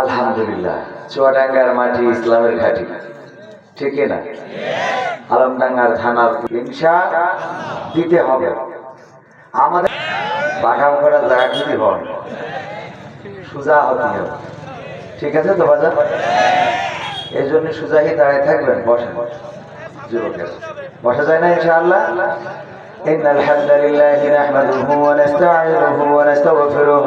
আলহামদুলিল্লাহ চুয়াডাঙ্গার মাটি ইসলামের ঘাটি ঠিক না আলমডাঙ্গার থানার হিংসা দিতে হবে আমাদের বাগান করার জায়গা যদি হন সোজা হতে হবে ঠিক আছে তো বাজার এই জন্য সোজাহি দাঁড়ায় থাকবেন বসেন যুবকের বসা যায় না ইনশাআল্লাহ إن الحمد لله نحمده ونستعينه ونستغفره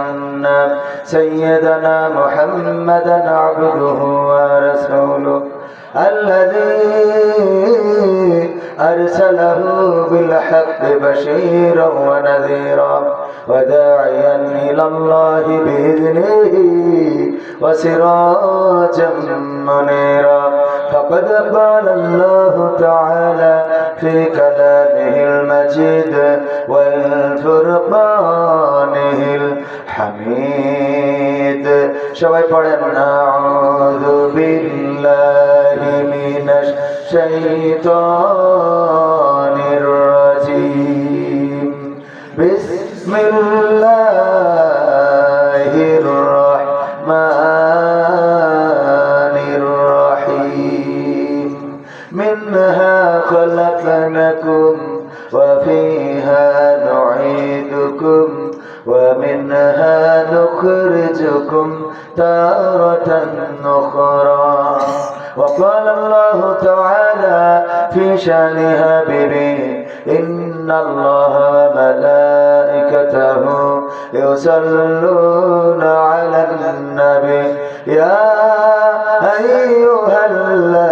سيدنا محمدا عبده ورسوله الذي أرسله بالحق بشيرا ونذيرا وداعيا إلى الله بإذنه وسراجا منيرا فقد قال الله تعالى في كلامه المجيد والفرقانه الحميد সবাই পড়েন أعوذ بالله من الشيطان منها خلقناكم وفيها نعيدكم ومنها نخرجكم تارة أخرى. وقال الله تعالى في شان حبيبه إن الله وملائكته يصلون على النبي. يا أيها الذين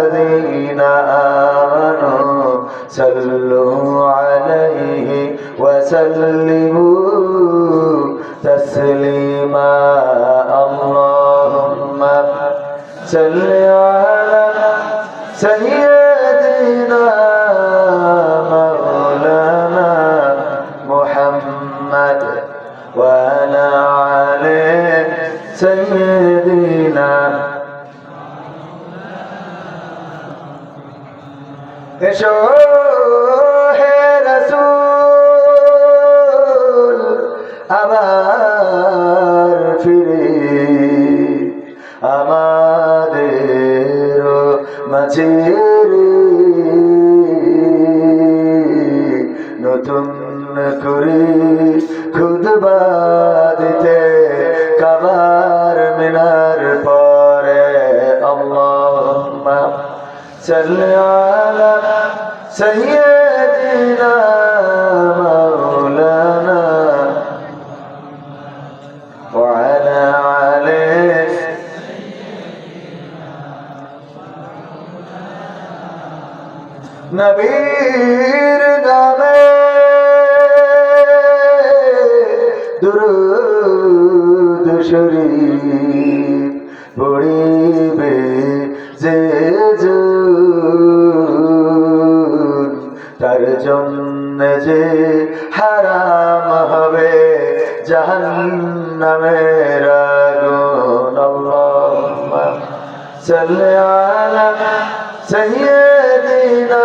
صل على سيدنا مولانا محمد وعلى عليه سيدنا এসো করি খুদবা দিতে কাবার মিনার পরে আল্লাহুম্মা সাল্লি আলা সাইয়্যিদিনা মাওলানা ওয়া আলা আলি নবীর নামে দুরুদ শরীফ পড়িবে যে তার জন্য যে হারাম হবে জাহান্নামের আগুন। আল্লাহুম্মা সাল্লি আলা সাইয়্যিদিনা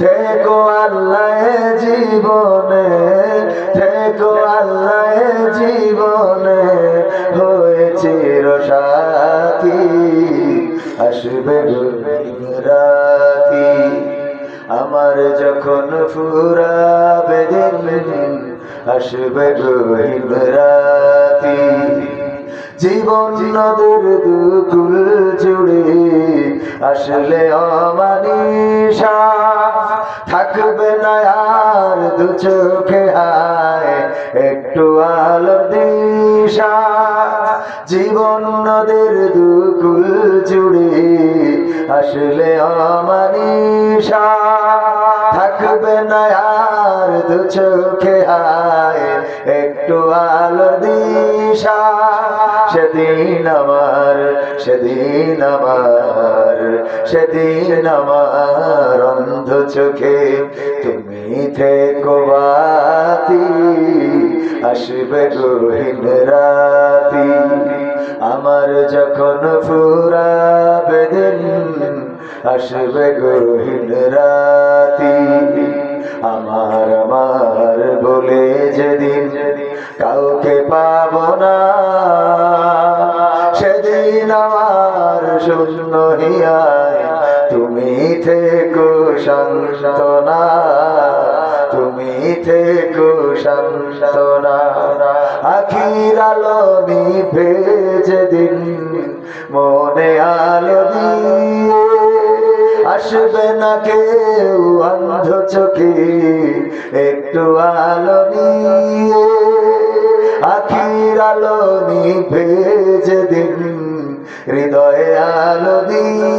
থেকো আল্লাহ জীবনে, থেকো আল্লাহ জীবনে, হয়ে চির সাথী, আসবে রাতি আমার যখন ফুরাবে দিন, আসবে রাতি জীবন নদীর দুকুল জুড়ে, আসলে অমানিসা থাকবে না আর দু চোখে হায়, একটু আলো দিশা। জীবন নদীর দুকুল জুড়ে আসলে অমানিসা থাকবে না আর দু চোখে হায়, একটু আলো দিশা। সেদিন আমার সেদিন আমার সেদিন আমার অন্ধ চোখে তুমি আসবে রাতি। আমার যখন ফুরাবে দিন, আসবে গহীন রাতি। আমার আমার বলে যেদিন যেদিন কাউকে পাবো শূন্য হিয়ায় তুমি থেকো সান্তনা তুমি থেকো সান্তনা আখির আলো নিভে যেদিন মনে আলো দিয়ে। আসবে না কেউ অন্ধ চোখে, একটু আলো নিয়ে। আখির আলো নিভে যেদিন হৃদয়ে আলো দিয়ে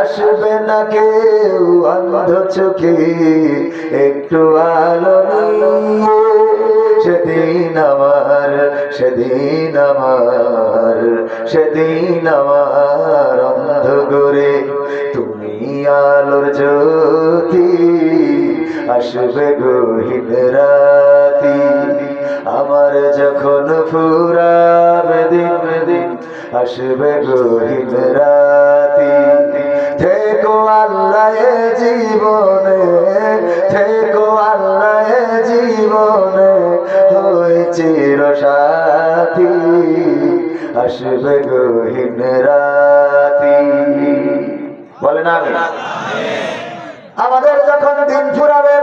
আসবে না কেউ অন্ধ চোখে, একটু আলো সেদিন আমার সেদিন আমার সেদিন আমার অন্ধ করে তুমি আলোর জ্যোতি, আসবে গহীন রাতি। আমার যখন দিন আসবে রহিম রাতি। থেকো আল্লাহ জীবনে, থেকো আল্লাহ জীবনে হয়ে চির সাথী আসবে রহিম রাতি। বলেন আমি আমাদের যখন দিন ফুরাবে,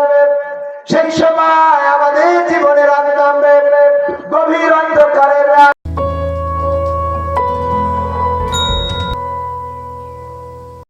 সেই সময় আমাদের জীবনের রাত নামবে গভীর অন্ধকারের রাত